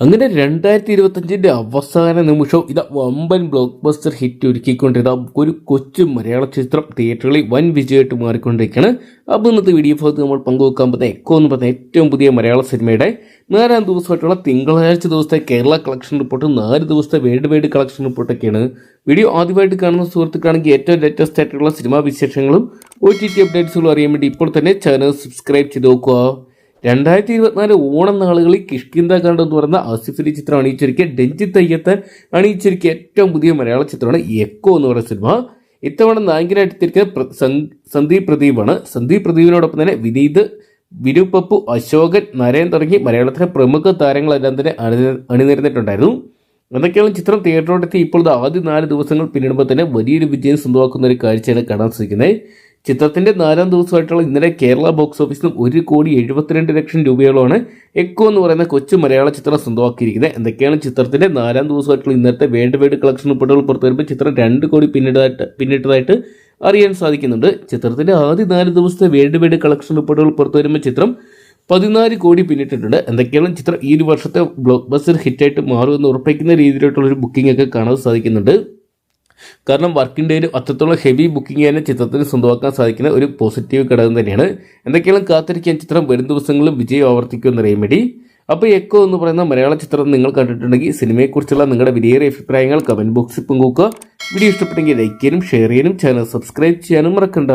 അങ്ങനെ രണ്ടായിരത്തി ഇരുപത്തഞ്ചിന്റെ അവസാന നിമിഷം ഇതാ വമ്പൻ ബ്ലോക്ക് ബസ്റ്റർ ഹിറ്റ് ഒരുക്കിക്കൊണ്ടിരുന്ന ഒരു കൊച്ചു മലയാള ചിത്രം തിയേറ്ററുകളിൽ വൻ വിജയമായിട്ട് മാറിക്കൊണ്ടിരിക്കുകയാണ്. അപ്പോൾ ഇന്നത്തെ വീഡിയോ ഭാഗത്ത് നമ്മൾ പങ്കുവെക്കാൻ പറ്റുന്ന എക്കോ എന്ന് പറഞ്ഞ ഏറ്റവും പുതിയ മലയാള സിനിമയുടെ നാലാം ദിവസമായിട്ടുള്ള തിങ്കളാഴ്ച ദിവസത്തെ കേരള കളക്ഷൻ റിപ്പോർട്ട് നാല് ദിവസത്തെ വേൾഡ് വൈഡ് കളക്ഷൻ റിപ്പോർട്ടൊക്കെയാണ് വീഡിയോ ആദ്യമായിട്ട് കാണുന്ന സുഹൃത്തുക്കാണെങ്കിൽ ഏറ്റവും ലേറ്റസ്റ്റ് ആയിട്ടുള്ള സിനിമാ വിശേഷങ്ങളും ഒ ടി ടി അപ്ഡേറ്റ്സുകളും അറിയാൻ വേണ്ടി ഇപ്പോൾ തന്നെ ചാനൽ സബ്സ്ക്രൈബ് ചെയ്ത് നോക്കുക. രണ്ടായിരത്തി ഇരുപത്തിനാല് ഓണം നാളുകളിൽ കിഷ്കിന്ത കണ്ട് എന്ന് പറയുന്ന ആസിഫലി ചിത്രം അണിയിച്ചൊരുക്കിയ രഞ്ജിത്ത് അയ്യത്തൻ അണിയിച്ചൊരുക്കിയ ഏറ്റവും പുതിയ മലയാള ചിത്രമാണ് എക്കോ എന്ന് പറയുന്ന സിനിമ. ഇത്തവണ നായകനായിട്ട് തിരിക്കുന്ന സന്ദീപ് പ്രദീപാണ്. സന്ദീപ് പ്രദീപിനോടൊപ്പം തന്നെ വിനീത് വിരുപ്പപ്പു അശോകൻ നരയൻ തുടങ്ങി മലയാളത്തിലെ പ്രമുഖ താരങ്ങളെല്ലാം തന്നെ അണി- അണിനിരന്നിട്ടുണ്ടായിരുന്നു. അതൊക്കെയാണ് ചിത്രം തിയേറ്ററോടെത്തി ഇപ്പോൾ ഇത് ആദ്യ നാല് ദിവസങ്ങൾ പിന്നിടുമ്പോൾ തന്നെ വലിയൊരു വിജയം സ്വന്തമാക്കുന്ന ഒരു കാഴ്ചയാണ് കാണാൻ സാധിക്കുന്നത്. ചിത്രത്തിന്റെ നാലാം ദിവസമായിട്ടുള്ള ഇന്നലെ കേരള ബോക്സ് ഓഫീസിലും ഒരു കോടി എഴുപത്തിരണ്ട് ലക്ഷം രൂപയോളമാണ് എക്കോ എന്ന് പറയുന്ന കൊച്ചു മലയാള ചിത്രം സ്വന്തമാക്കിയിരിക്കുന്നത്. എന്തൊക്കെയാണ് ചിത്രത്തിന്റെ നാലാം ദിവസമായിട്ടുള്ള ഇന്നത്തെ വേൾഡ് വൈഡ് കളക്ഷൻ റിപ്പോർട്ടുകൾ പുറത്തു വരുമ്പോൾ ചിത്രം രണ്ട് കോടി പിന്നിട്ടതായിട്ട് പിന്നിട്ടതായിട്ട് അറിയാൻ സാധിക്കുന്നുണ്ട്. ചിത്രത്തിന്റെ ആദ്യ നാല് ദിവസത്തെ വേൾഡ് വൈഡ് കളക്ഷൻ റിപ്പോർട്ടുകൾ പുറത്തു വരുമ്പോൾ ചിത്രം പതിനാല് കോടി പിന്നിട്ടിട്ടുണ്ട്. എന്തൊക്കെയാണ് ചിത്രം ഈ ഒരു വർഷത്തെ ബ്ലോക്ക് ബസ്റ്റർ ഹിറ്റായിട്ട് മാറുമെന്ന് ഉറപ്പിക്കുന്ന രീതിയിലോട്ടുള്ള ഒരു ബുക്കിംഗ് ഒക്കെ കാണാൻ സാധിക്കുന്നുണ്ട്. കാരണം വർക്കിംഗ് ഡേയിൽ അത്രത്തോളം ഹെവി ബുക്കിംഗ് തന്നെ ചിത്രത്തിന് സ്വന്തമാക്കാൻ സാധിക്കുന്ന ഒരു പോസിറ്റീവ് ഘടകം തന്നെയാണ്. എന്തൊക്കെയാണ് കാത്തിരിക്കാൻ ചിത്രം വരും ദിവസങ്ങളിലും വിജയം ആവർത്തിക്കുമെന്ന് അറിയാൻ വേണ്ടി. അപ്പോൾ എക്കോ എന്ന് പറയുന്ന മലയാള ചിത്രം നിങ്ങൾ കണ്ടിട്ടുണ്ടെങ്കിൽ സിനിമയെക്കുറിച്ചുള്ള നിങ്ങളുടെ വിലയേറിയ അഭിപ്രായങ്ങൾ കമന്റ് ബോക്സിൽ പങ്കുവെക്കുക. വീഡിയോ ഇഷ്ടപ്പെട്ടെങ്കിൽ ലൈക്ക് ചെയ്യാനും ഷെയർ ചെയ്യാനും ചാനൽ സബ്സ്ക്രൈബ് ചെയ്യാനും മറക്കണ്ട.